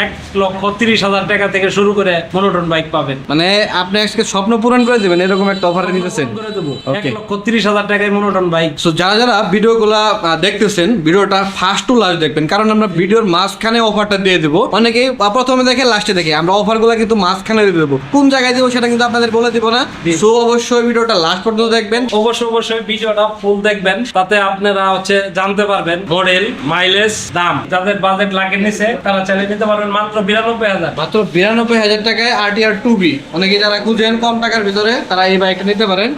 এক লক্ষ তিরিশ হাজার টাকা থেকে শুরু করে মনোটন বাইক পাবেন। মানে আপনি আজকে স্বপ্ন পূরণ করে দিবেন এরকম একটা অফার দিতেছেন করে দেবো। এক Okay. লক্ষ তিরিশ হাজার টাকায় মনোটন বাইক সো যারা যারা ভিডিওগুলা আহ, দেখতেছেন ভিডিওটা ফার্স্ট টু লাস্ট দেখবেন কারণ আমরা ভিডিওর মাঝখানে অফারটা দিয়ে দেবো। অনেকেই আহ, প্রথমে দেখে লাস্টে দেখে আমরা অফারগুলো কিন্তু মাঝখানে দিয়ে দেবো। কোন জায়গায় দেবো সেটা কিন্তু আপনাদের বলে দিব না। জি। সো অবশ্যই ভিডিওটা লাস্ট পর্যন্ত দেখবেন। অবশ্যই অবশ্যই ভিডিওটা ফুল দেখবেন। তাতে আপনারা হচ্ছে জানতে পারবেন মডেল মাইলেজ দাম। যাদের বাজেট লাগে নিচে তারা চাইলে নিতে পারবেন। মাত্র বিরানব্বই হাজার। মাত্র বিরানব্বই হাজার টাকায় আরটিআর টু বি অনেকে যারা খুঁজেন কম টাকার ভিতরে তারা এই বাইকটা নিতে পারেন।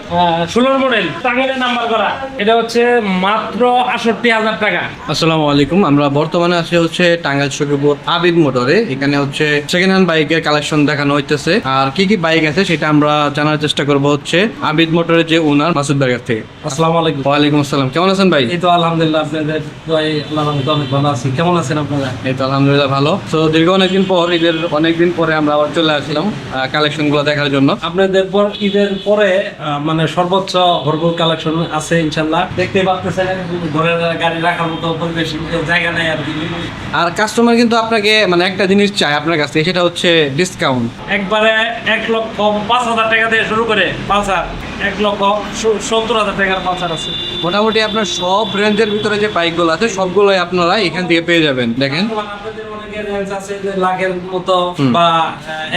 ষোলোর মডেল টাঙ্গেলের নাম্বার করা। এটা হচ্ছে মাত্র আটষট্টি হাজার টাকা। আসসালামু আলাইকুম আমরা বর্তমানে আছি হচ্ছে টাঙ্গাইল সখীপুর আবিদ মোটরে। এখানে হচ্ছে সেকেন্ড হ্যান্ড বাইকের কালেকশন দেখানো হইতেছে। আর কি কি বাইক আছে সেটা আমরা জানার চেষ্টা করব হচ্ছে আবিদ মোটরের যে ওনার মাসুদ ভাইয়ের কাছ থেকে। আসসালামু আলাইকুম। ওয়ালাইকুম আসসালাম কেমন আছেন ভাই? এই তো আলহামদুলিল্লাহ আপনাদের রহমতে অনেক ভালো আছি। কেমন আছেন আপনারা? এই তো আলহামদুলিল্লাহ ভালো। তো দীর্ঘ অনেকদিন পর ঈদের অনেকদিন পরে আমরা আবার চলে আসলাম কালেকশনগুলো দেখার জন্য। আপনাদের পর ঈদের পরে মানে সর্বোচ্চ ভরপুর কালেকশন আছে ইনশাল্লাহ। দেখতে পাচ্ছেন ঘরের গাড়ি রাখার মতো পরিবেশ জায়গা নেই আর কি। আর কাস্টমার কিন্তু আপনাকে মানে একটা জিনিস চায় আপনার কাছ থেকে সেটা হচ্ছে ডিসকাউন্ট একবারে এক লক্ষ পাঁচ হাজার টাকা দিয়ে শুরু করে পালসার এক লক্ষ সত্তর হাজার টাকার পালসার আছে। মোটামুটি আপনার সব রেঞ্জের ভিতরে যে বাইকগুলো আছে সবগুলোই আপনারা এখান থেকে পেয়ে যাবেন দেখেন। Range আছে যে লাখের মতো বা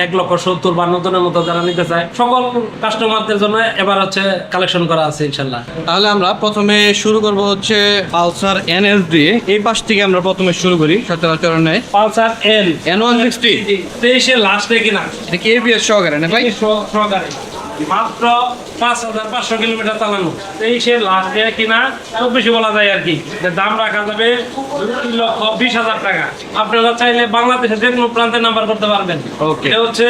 এক লক্ষ সত্তর বা নতুনের মতো যারা নিতে চায় সকল কাস্টমারদের জন্য এবার হচ্ছে কালেকশন করা আছে ইনশাল্লাহ। তাহলে আমরা প্রথমে শুরু করব হচ্ছে পালসার এন এনএস দিয়ে এই পাশ থেকে আমরা প্রথমে শুরু করি সচরাচরণে Pulsar L N one sixty তেইশে লাস্টে কিনা? এটা কি এবিএস সহকারে না ভাই? সহকারে। মাত্র পাঁচ হাজার পাঁচশো কিলোমিটার চালানো। এই তেইশের লাস্টে কিনা খুব বেশি বলা যায় আর কি। দাম রাখা যাবে দুই লক্ষ বিশ হাজার টাকা। আপনারা চাইলে বাংলাদেশের যে কোনো প্রান্তে নাম্বার করতে পারবেন. এটা হচ্ছে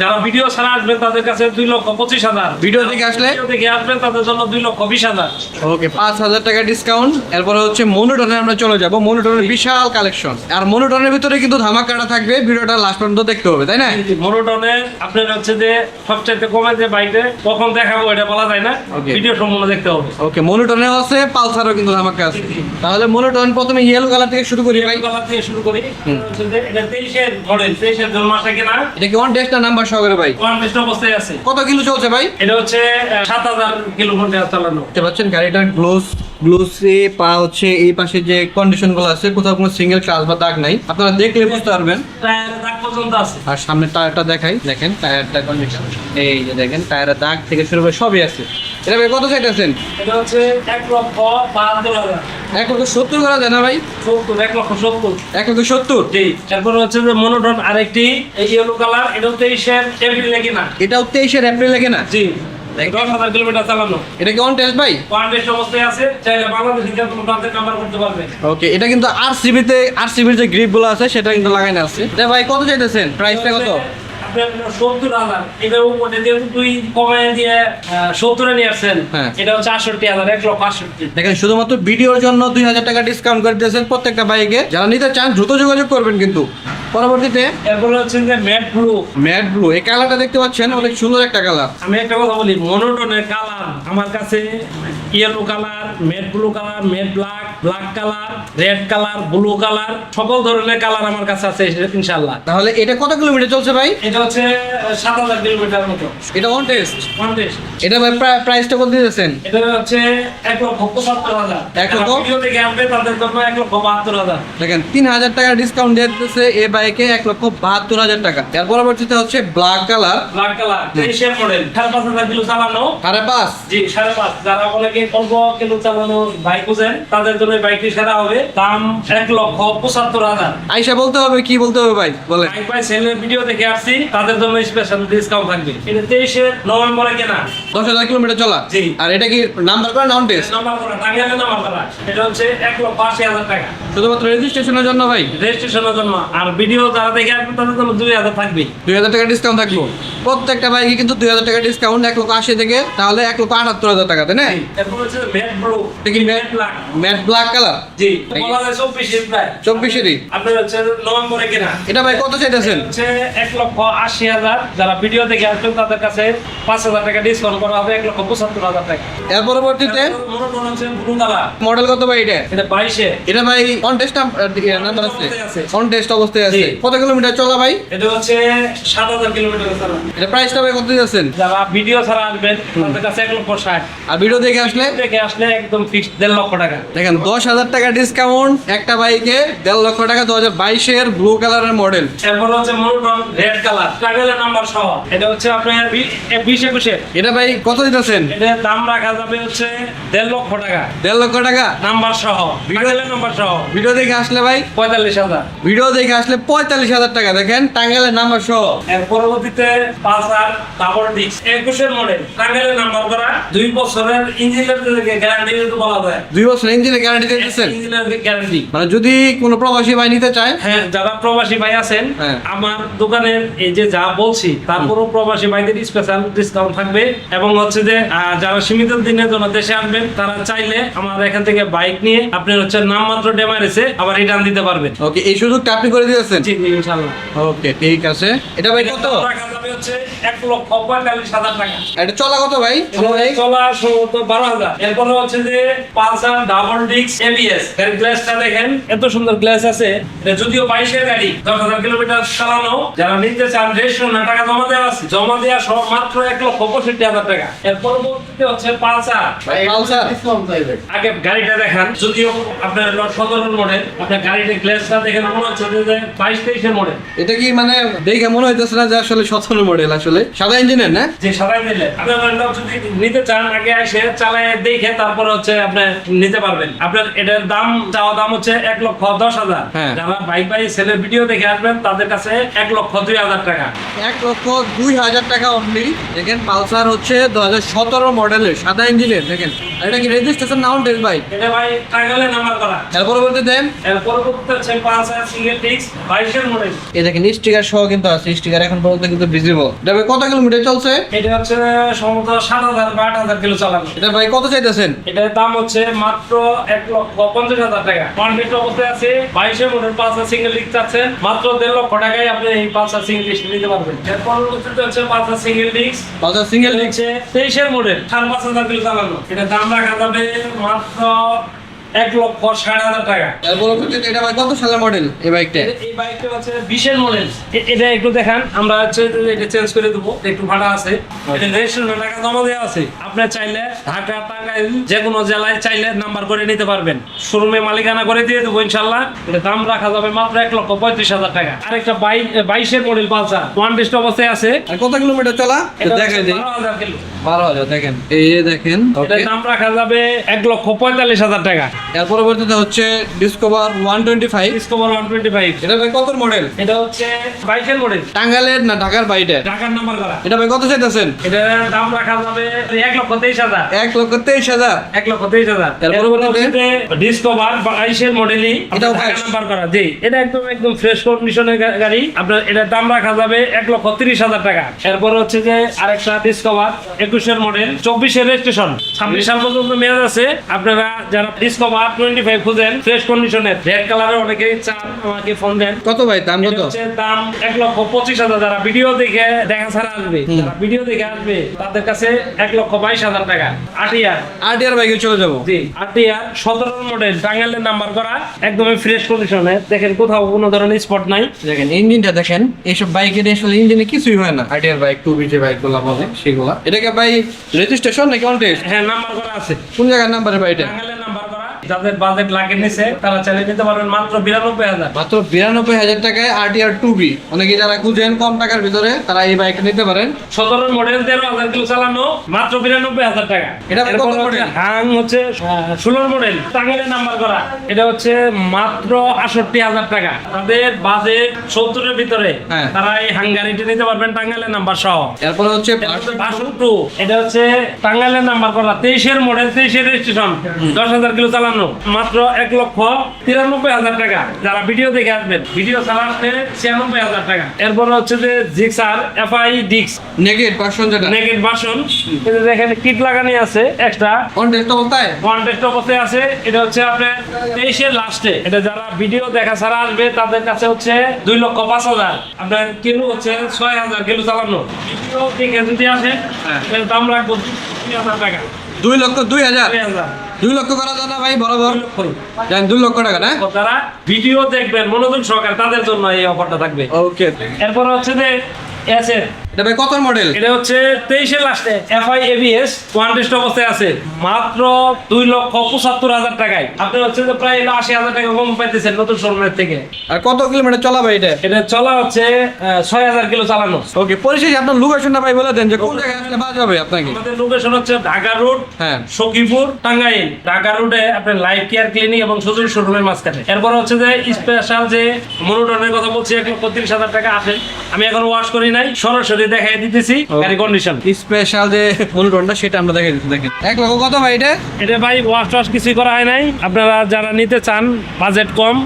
যারা ভিডিও ছাড়া আসবেন তাদের কাছে দুই লক্ষ পঁচিশ হাজার। ভিডিও থেকে আসলে? দেখে আসবেন তাদের জন্য দুই লক্ষ বিশ হাজার। ওকে পাঁচ হাজার টাকা ডিসকাউন্ট এরপরে হচ্ছে মনোটনে আমরা চলে যাব। মনোটনের বিশাল কালেকশন আর মনোটনের ভিতরে কিন্তু ধামাকাটা থাকবে। ভিডিওটা লাস্ট পর্যন্ত দেখতে হবে তাই না? মোনোটনে আপনার হচ্ছে যে সবচাইতে কমে যে বাইকে কখন দেখাবো এটা বলা যায় না। ভিডিও সম্পূর্ণ দেখতে হবে। ওকে মনোটনেও আছে পালসারও কিন্তু ধামাকা আছে। তাহলে মনোটন প্রথমে ইয়েলো কালার থেকে শুরু করি ভাই। কালার থেকে শুরু করি। হচ্ছে যে এটা তেইশের মডেল তেইশের জন্ম মাসে কিনা? এটা কি ওয়ান ডেস্টার নাম্বার সহকারে ভাই? ওয়ান অবস্থায় আছে। কত কিলো চলছে ভাই? এটা হচ্ছে সাত হাজার ঘণ্টা চালানো। দেখতে পাচ্ছেন গাড়িটার গ্লোস গ্লোসে পা হচ্ছে এই পাশে যে কন্ডিশনগুলো আছে কোথাও কোনো সিঙ্গেল ক্লাস বা দাগ নাই। আপনারা দেখলে বুঝতে পারবেন। টায়ার দাগ পর্যন্ত আছে। আর সামনে টায়ারটা দেখাই। দেখেন টায়ারটা কন্ডিশন এই যে দেখেন টায়ারের দাগ থেকে শুরু করে সবই আছে। এটা ভাই কত চাইতেছেন? এটা হচ্ছে এক লক্ষ বাহাত্তর হাজার। এক লক্ষ সত্তর করা যায় না ভাই? সত্তর এক লক্ষ সত্তর। এক লক্ষ সত্তর? জি। তারপরে হচ্ছে যে মনোটন আরেকটি এই ইয়েলো কালার এটা তেইশের এপ্রিলে কিনা। এটাও তেইশের এপ্রিলে কেনা? জি। দশ হাজার কিলোমিটার চালানো। এটা কি অন টেস্ট ভাই? টেস্ট অবস্থায় আছে চাইলে বাংলাদেশে কোনো নাম্বার করতে পারবে ওকে এটা কিন্তু আর সিবিতে আর সিবির যে আছে সেটা কিন্তু লাগাই না আছে ভাই কত চাইতেছেন? প্রাইসটা কত? আপনার সত্তর হাজার। এটার উপরে যেহেতু তুই কমায় দিয়ে সত্তরে নিয়ে আসছেন। হ্যাঁ। এটা হচ্ছে আটষট্টি হাজার এক লক্ষ আটষট্টি। দেখেন শুধুমাত্র ভিডিওর জন্য দুই হাজার টাকা ডিসকাউন্ট করে দিয়েছেন প্রত্যেকটা বাইকে যারা নিতে চান দ্রুত যোগাযোগ করবেন কিন্তু। পরবর্তীতে এরপরে হচ্ছে যে ম্যাট ব্লু ম্যাট ব্লু এই কালারটা দেখতে পাচ্ছেন অনেক সুন্দর একটা কালার আমি একটা কথা বলি মনোটনের কালার আমার কাছে yellow colour matte blue colour matte black black colour red colour blue colour সকল ধরনের কালার আমার কাছে আছে ইনশাল্লাহ তাহলে এটা কত কিলোমিটার চলছে ভাই? এটা হচ্ছে সাত হাজার কিলোমিটার মতো। এটা অন টেস্ট পঞ্চাশ এটা ভাই প্রাইসটা কত দিতেছেন? এটা হচ্ছে এক লক্ষ পঁচাত্তর হাজার। এক লক্ষ? ভিডিও দেখে তাদের জন্য এক লক্ষ বাহাত্তর হাজার। দেখেন তিন হাজার টাকা ডিসকাউন্ট দিয়ে দিতেছে এই বাইকে এক লক্ষ বাহাত্তর হাজার টাকা। এর পরবর্তীতে হচ্ছে ব্ল্যাক কালার ব্ল্যাক কালার তেইশের মডেল সাড়ে পাঁচ হাজার কিলো চালানো। সাড়ে পাঁচ? জি সাড়ে পাঁচ। যারা অনেকে অল্প কিলো চালানো বাইক বুঝেন তাদের জন্য এই বাইকটি সেরা হবে দাম এক লক্ষ পঁচাত্তর হাজার। আইসা বলতে হবে কি বলতে হবে ভাই? বলেন। বাইক বাই সেলের ভিডিও দেখে আসছি তাদের জন্য স্পেশাল ডিসকাউন্ট থাকবে। এটা তেইশের নভেম্বরে কেনা। দশ হাজার কিলোমিটার চলা? জি। আর এটা কি নাম্বার করা নন টেস্ট নাম্বার করা টাঙ্গাইলের নাম্বার করা। এটা হচ্ছে এক লক্ষ আশি হাজার টাকা। শুধুমাত্র রেজিস্ট্রেশনের জন্য ভাই? রেজিস্ট্রেশনের জন্য। আর ভিডিও যারা দেখে আসবেন তাদের জন্য দুই হাজার থাকবে। দুই হাজার টাকা ডিসকাউন্ট থাকব। প্রত্যেকটা বাইকে কিন্তু দুই হাজার টাকা ডিসকাউন্ট এক লক্ষ আশি থেকে তাহলে এক লক্ষ আটাত্তর হাজার টাকা তাই না matte blue matte matte black colour? জি। বলা যায় চব্বিশে প্রায়। চব্বিশেরই? আপনার হচ্ছে নভেম্বরে কিনা। এটা ভাই কত চাইতেছেন? হচ্ছে এক লক্ষ আশি হাজার। যারা ভিডিও দেখে আসবেন তাদের কাছে পাঁচ হাজার টাকা ডিসকাউন্ট করা হবে এক লক্ষ পঁচাত্তর হাজার টাকা। এর পরবর্তীতে? মনোটন হচ্ছে ব্লু কালার মডেল কত ভাই এটা? এটা বাইশে। এটা ভাই কন্টেস্ট নাম্বার আছে। আছে। কন্টেস্ট অবস্থায় আছে। কত কিলোমিটার চলা ভাই? এটা হচ্ছে সাত হাজার কিলোমিটার চালান এটা প্রাইসটা ভাই কত দিয়েছেন যারা ভিডিও ছাড়া আসবেন তাদের কাছে এক লক্ষ ষাট। আর ভিডিও দেখে আসলে? দেখে আসলে একদম ফিক্সড দেড় লক্ষ টাকা। দেখেন দশ হাজার টাকা ডিসকাউন্ট একটা বাইকে দেড় লক্ষ টাকা দু হাজার বাইশের ব্লু কালারের মডেল এরপর হচ্ছে মনোটন রেড কালার টাইটেলের নাম্বার সহ। এটা হচ্ছে আপনার বিশ একুশে। এটা ভাই কত দিতেছেন? এটার দাম রাখা যাবে হচ্ছে দেড় লক্ষ টাকা। দেড় লক্ষ টাকা? নাম্বার সহ টাইটেলের নাম্বার সহ। ভিডিও দেখে আসলে ভাই? পঁয়তাল্লিশ হাজার। ভিডিও দেখে আসলে পঁয়তাল্লিশ হাজার টাকা। দেখেন টাঙ্গাইলের নাম্বার সহ। এর পরবর্তীতে পালসার ডাবল ডিস্ক একুশের মডেল টাঙ্গাইলের নাম্বার করা দুই বছরের ইঞ্জিনের গ্যারান্টি বলা যায়। দুই বছর ইঞ্জিনের গ্যারান্টি দিতেছেন? গ্যারান্টি মানে যদি কোনো প্রবাসী ভাই নিতে চায়? হ্যাঁ যারা প্রবাসী ভাই আছেন হ্যাঁ। আমার দোকানের এই যে যা বলছি তারপরও প্রবাসী ভাইদের স্পেশাল ডিসকাউন্ট থাকবে এবং হচ্ছে যে যারা সীমিত দিনের জন্য দেশে আসবেন তারা চাইলে আমার এখান থেকে বাইক নিয়ে আপনি হচ্ছে নাম নামমাত্র ডেমারেসে আবার রিটার্ন দিতে পারবেন। ওকে এই সুযোগটা আপনি করে দিয়েছেন? জি ইনশাল্লাহ ওকে ঠিক আছে। এটা ভাই কত? টাকা হচ্ছে এক লক্ষ পঁয়তাল্লিশ হাজার টাকা। এটা চলা কত ভাই? চলা সম্ভবত বারো হাজার। এরপরে হচ্ছে যে পালসার ডাবল ডিস্ক এবিএস এর গ্লাসটা দেখেন এত সুন্দর গ্লাস আছে। এটা যদিও বাইশের গাড়ি দশ হাজার কিলোমিটার চালানো। যারা নিতে চান রেজিস্ট্রেশন টাকা জমা দেওয়া আছে। জমা দেওয়া সহ মাত্র এক লক্ষ পঁয়ষট্টি হাজার টাকা। এর পরবর্তীতে হচ্ছে পালসার। পালসার। আগে গাড়িটা দেখান। যদিও আপনার সতেরো মডেল আপনার গাড়িটা গ্লাসটা দেখেন মনে হচ্ছে যে বাইশ তেইশের মডেল। এটা কি মানে দেখে মনে হইতেছে না যে আসলে সতেরো মডেল? আসলে। সাদা ইঞ্জিনের না? যে সাদাই নিলে আপনার গাড়িটা যদি নিতে চান আগে এসে চালায় দেখে তারপরে হচ্ছে আপনি নিতে পারবেন। আপনার এটার দাম চাওয়া দাম হচ্ছে এক লক্ষ দশ হাজার। হ্যাঁ। যারা বাইক বাই ছেলের ভিডিও দেখে আসবেন তাদের কাছে এক লক্ষ দুই হাজার টাকা। এক লক্ষ দুই হাজার টাকা অনলি দেখেন পালসার হচ্ছে দু হাজার সতেরো মডেলের সাদা ইঞ্জিনের দেখেন। এটা কি রেজিস্ট্রেশন নাউন টেস্ট ভাই এটা ভাই টাঙ্গালে নাম্বার করা। এর পরবর্তী দেন। এর পরবর্তীতে হচ্ছে পাঁচ হাজার সিঙ্গেল টিক্স বাইশের মডেল এই দেখেন স্টিকার সহ কিন্তু আছে। স্টিকার এখন পর্যন্ত কিন্তু ভিজিবল এটা ভাই কত কিলোমিটার চলছে? এটা হচ্ছে সম্ভবত সাত হাজার বা আট হাজার কিলো চালানো। এটা ভাই কত চাইতেছেন? এটার দাম হচ্ছে মাত্র এক লক্ষ পঞ্চাশ হাজার টাকা। কনফিট অবস্থায় আছে বাইশের মডেল পাঁচটা সিঙ্গেল ডিস্ক আছেন মাত্র দেড় লক্ষ টাকায় আপনি এই পাঁচটা সিঙ্গেল ডিস্ক নিতে পারবেন। এর পরবর্তীতে হচ্ছে পাঁচটা সিঙ্গেল ডিস্ক। পালসার সিঙ্গেল হচ্ছে তেইশের মডেল সাড়ে পাঁচ হাজার কিলো চালানো। এটা দাম রাখা যাবে মাত্র এক লক্ষ ষাট হাজার টাকা। পরবর্তীতে এটা ভাই কত সালের মডেল এই বাইকটা এই বাইকটা হচ্ছে বিশের মডেল এটা একটু দেখান আমরা হচ্ছে এটা চেঞ্জ করে দেবো একটু ভাড়া আছে। এটা রেজিস্ট্রেশন টাকা জমা দেওয়া আছে। আপনি চাইলে ঢাকা টাঙ্গাইল যে কোনো জেলায় চাইলে নাম্বার করে নিতে পারবেন। শোরুমে মালিকানা করে দিয়ে দেবো ইনশাল্লাহ এটা দাম রাখা যাবে মাত্র এক লক্ষ পঁয়ত্রিশ হাজার টাকা। আরেকটা বাইক বাইশের মডেল পালসার। ওয়ান বেস্ট অবস্থায় আছে। আর কত কিলোমিটার চলা? এটা দেখে হচ্ছে দিই। বারো হাজার কিলো। বারো হাজার দেখেন। এই দেখেন। দাম রাখা যাবে এক লক্ষ পঁয়তাল্লিশ হাজার টাকা। এর পরবর্তীতে হচ্ছে Discover one twenty five Discover one twenty five এটা ভাই কত মডেল এটা হচ্ছে বাইশের মডেল টাঙ্গাইলের না ঢাকার বাইটা? ঢাকার নাম্বার করা। এটা ভাই কত চাইতেছেন? এটার দাম রাখা যাবে এক লক্ষ তেইশ হাজার। এক লক্ষ তেইশ হাজার। এক লক্ষ তেইশ হাজার। এর পরবর্তীতে? ডিসকভার বাইশের মডেলই বাইশ। নাম্বার করা। জি এটা একদম একদম ফ্রেশ কন্ডিশনের গাড়ি। আপনার এটার দাম রাখা যাবে এক লক্ষ তিরিশ হাজার টাকা। এরপর হচ্ছে যে আরেকটা ডিসকভার একুশের মডেল চব্বিশের রেজিস্ট্রেশন ছাব্বিশ সাল পর্যন্ত মেয়াদ আছে। আপনারা যারা ডিসকভার টোয়েন্টি ফাইভ খুঁজেন ফ্রেশ কন্ডিশনের রেড কালারের অনেকেই চান আমাকে ফোন দেন। কত ভাই? দাম কত? দাম এক লক্ষ পঁচিশ হাজার। যারা ভিডিও দেখে দেখা ছাড়া আসবে যারা ভিডিও দেখে আসবে তাদের কাছে এক লক্ষ বাইশ হাজার টাকা। আটিয়ার আট বাইকে চলে যাব। জি আটিয়ার সতেরো মডেল টাঙ্গাইলের নাম্বার করা একদমই ফ্রেশ কন্ডিশনে দেখেন কোথাও কোনো ধরনের স্পট নাই। দেখেন ইঞ্জিনটা দেখেন এইসব বাইকের আসলে ইঞ্জিনে কিছুই হয় না। আইটিআর বাইক টু বিজে বাইকগুলা বলে সেগুলা। এটাকে ভাই রেজিস্ট্রেশন নাকি অন টেস্ট হ্যাঁ নাম্বার করা আছে। কোন জায়গার নাম্বারে ভাই এটা? যাদের বাজেট লাগে নিছে তারা চাইলে নিতে পারবেন মাত্র বিরানব্বই হাজার। মাত্র বিরানব্বই হাজার টাকায় আরটিআর টু বি অনেকে যারা খুঁজেন কম টাকার ভিতরে তারা এই বাইকটা নিতে পারেন। সতেরো মডেল তেরো হাজার কিলো চালানো মাত্র বিরানব্বই হাজার টাকা। এটা হচ্ছে model? হাং হচ্ছে ষোলো মডেল টাঙ্গাইলের নাম্বার করা। এটা হচ্ছে মাত্র আটষট্টি হাজার টাকা। তাদের বাজেট সত্তরের ভিতরে। হ্যাঁ। তারা এই হাঙ্গারিটা নিতে পারবেন টাঙ্গাইলের নাম্বার সহ। এরপরে হচ্ছে এটা হচ্ছে টাঙ্গাইলের নাম্বার করা। তেইশের মডেল তেইশের রেজিস্ট্রেশন দশ হাজার কিলো চালানো। চালানো মাত্র এক লক্ষ তিরানব্বই হাজার টাকা। যারা ভিডিও দেখে আসবেন ভিডিও ছাড়া আসলে ছিয়ানব্বই হাজার টাকা। এরপর হচ্ছে যে জিক্সার এফআই ডিক্স নেগেট পার্সন যেটা। নেগেট বাসন এটা দেখেন কিট লাগানি আছে এক্সট্রা কোন টেস্ট অবস্থায়? কন্টেস্ট অবস্থায় আছে। এটা হচ্ছে আপনার তেইশের লাস্টে এটা যারা ভিডিও দেখা ছাড়া আসবে তাদের কাছে হচ্ছে দুই লক্ষ পাঁচ হাজার। আপনার কিলো হচ্ছে ছয় হাজার কিলো চালানো। ভিডিও দেখে যদি আসে হ্যাঁ। দাম রাখব দুই হাজার টাকা। দুই লক্ষ দুই হাজার। দুই হাজার। দুই লক্ষ করা যায় না ভাই বরাবর। জানেন। দুই লক্ষ টাকা না? যারা ভিডিও দেখবেন মনোযোগ সহকারে তাদের জন্য এই অফারটা থাকবে। ওকে এরপর হচ্ছে যে এসে এটা ভাই কত মডেল এটা হচ্ছে তেইশের লাস্টে এফআই এবিএস ওয়ান টেস্ট অবস্থায় আছে। মাত্র দুই লক্ষ পঁচাত্তর হাজার টাকায়। আপনি হচ্ছে যে প্রায় আশি হাজার টাকা কম পাইতেছেন নতুন শোরুমের থেকে। আর কত কিলোমিটার চলা ভাই এটা? এটা চলা হচ্ছে ছয় হাজার কিলো চালানো। ওকে পরিশেষে আপনার লোকেশনটা ভাই বলে দেন যে কোন জায়গায় আসলে পাওয়া যাবে আপনাকে। আমাদের লোকেশন হচ্ছে ঢাকা রোড হ্যাঁ। সখীপুর টাঙ্গাইল। ঢাকা রোডে আপনার লাইফ কেয়ার ক্লিনিক এবং সুযোগ শোরুমের মাঝখানে। এরপর হচ্ছে যে স্পেশাল যে মনোটনের কথা বলছি এক লক্ষ তিরিশ হাজার টাকা আসেন আমি এখন ওয়াশ করি নাই সরাসরি দেখাই দিতেছি গাড়ি কন্ডিশন স্পেশাল যে অনুরণটা সেটা আমরা দেখাই দিচ্ছি দেখেন। এক লক্ষ কত ভাই এটা? এটা ভাই ওয়াশ টাশ কিছুই করা হয় নাই। আপনারা যারা নিতে চান বাজেট কম।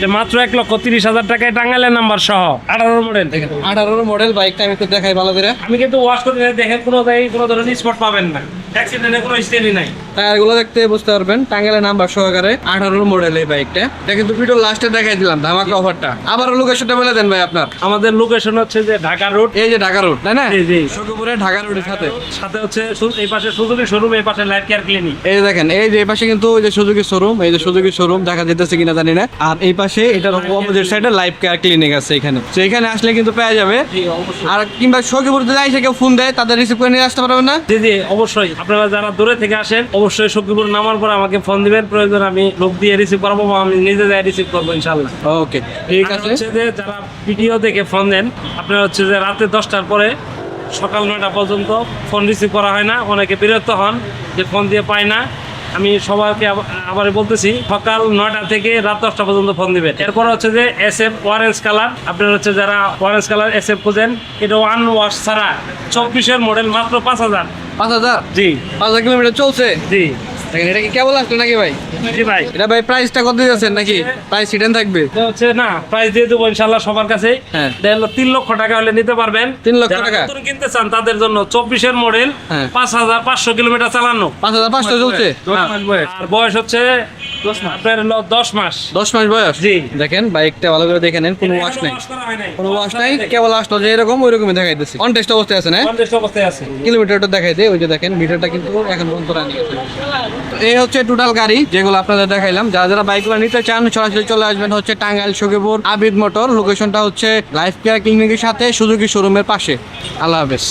যে মাত্র এক লক্ষ তিরিশ হাজার টাকায় টাঙ্গালের নাম্বার সহ। আঠারো মডেল দেখেন আঠারোর মডেল বাইকটা আমি একটু দেখাই ভালো করে। আমি কিন্তু ওয়াশ করে দেখেন কোনো কোনো ধরনের স্পট পাবেন না। অ্যাক্সিডেন্টের কোনো স্টেনই নাই। টায়ারগুলো দেখতে বুঝতে পারবেন টাঙ্গাইলের নাম্বার সহকারে আঠারোর মডেল এই বাইকটা এটা কিন্তু ভিডিও লাস্টে দেখাই দিলাম ধামাকা অফারটা আবার লোকেশনটা বলে দেন ভাই আপনার। আমাদের লোকেশন হচ্ছে যে ঢাকা রোড এই যে ঢাকা রোড তাই না? জি, জি। সখীপুরে ঢাকা রোডের সাথে। সাথে হচ্ছে এই পাশে সুজুকি শোরুম এই পাশে লাইফ কেয়ার ক্লিনিক এই দেখেন এই যে এই পাশে কিন্তু ওই যে সুজুকি শোরুম এই যে সুজুকি শোরুম দেখা যেতেছে কিনা জানি না। আর এই পাশে এটার অপোজিট সাইডে লাইফ কেয়ার ক্লিনিক আছে এখানে। তো এখানে আসলে কিন্তু পেয়ে যাবে। আর কিংবা যদি এসে কেউ ফোন দেয় তাদের রিসিভ করে নিয়ে আসতে পারবেন না। জি জি অবশ্যই। আপনারা যারা দূরে থেকে আসেন অবশ্যই সখীপুর নামার পর আমাকে ফোন দিবেন। প্রয়োজন আমি লোক দিয়ে রিসিভ করব বা আমি নিজে যাই রিসিভ করব ইনশাল্লাহ ওকে ঠিক আছে। হচ্ছে যে যারা ভিডিও দেখে ফোন দেন আপনারা হচ্ছে যে রাতে দশটার পরে সকাল নয়টা পর্যন্ত ফোন রিসিভ করা হয় না। অনেকে বিরক্ত হন যে ফোন দিয়ে পায় না। আমি সবাইকে আব- আবার বলতেছি সকাল নয়টা থেকে রাত দশটা পর্যন্ত ফোন দিবেন। এরপর হচ্ছে যে এস এফ অরেঞ্জ কালার আপনার হচ্ছে যারা অরেঞ্জ কালার এস এফ খুঁজেন এটা ওয়ান ওয়াশ ছাড়া চব্বিশের মডেল মাত্র পাঁচ হাজার। পাঁচ হাজার? জি। পাঁচ হাজার কিলোমিটার চলছে? জি। দেখেন এটা কি কেবল আসলো নাকি ভাই? জি ভাই। এটা ভাই প্রাইসটা কত দিয়েছেন নাকি? প্রাইস হিডেন থাকবে। হচ্ছে না প্রাইস দিয়ে দেবো ইনশাল্লাহ সবার কাছে হ্যাঁ। তিন লক্ষ টাকা হলে নিতে পারবেন। তিন লক্ষ টাকা? নতুন কিনতে চান তাদের জন্য চব্বিশের মডেল হ্যাঁ। পাঁচ হাজার পাঁচশো কিলোমিটার চালানো। পাঁচ হাজার পাঁচশো চলছে? হ্যাঁ। আর বয়স হচ্ছে আপনার হলো দশ মাস। দশ মাস বয়স? জি। দেখেন বাইকটা ভালো করে দেখে নেন কোনো ওয়াশ নাই। wash করা হয় নাই। কোনো ওয়াশ নাই কেবল আসলো যে এরকম ওই রকমই দেখাইতেছি। অন টেস্ট অবস্থায় আছে না? Contest অবস্থায় আছে। কিলোমিটারটা দেখাই দেয় ওই যে দেখেন মিটারটা কিন্তু এখন পর্যন্ত রানি এই হচ্ছে টোটাল গাড়ি যেগুলো আপনাদের দেখাইলাম। যারা যারা বাইকগুলো নিতে চান সরাসরি চলে আসবেন হচ্ছে টাঙ্গাইল সখীপুর আবিদ মোটর। লোকেশনটা হচ্ছে লাইফ কেয়ার ক্লিনিকের সাথে সুজুকি শোরুমের পাশে। আল্লাহ হাফেজ।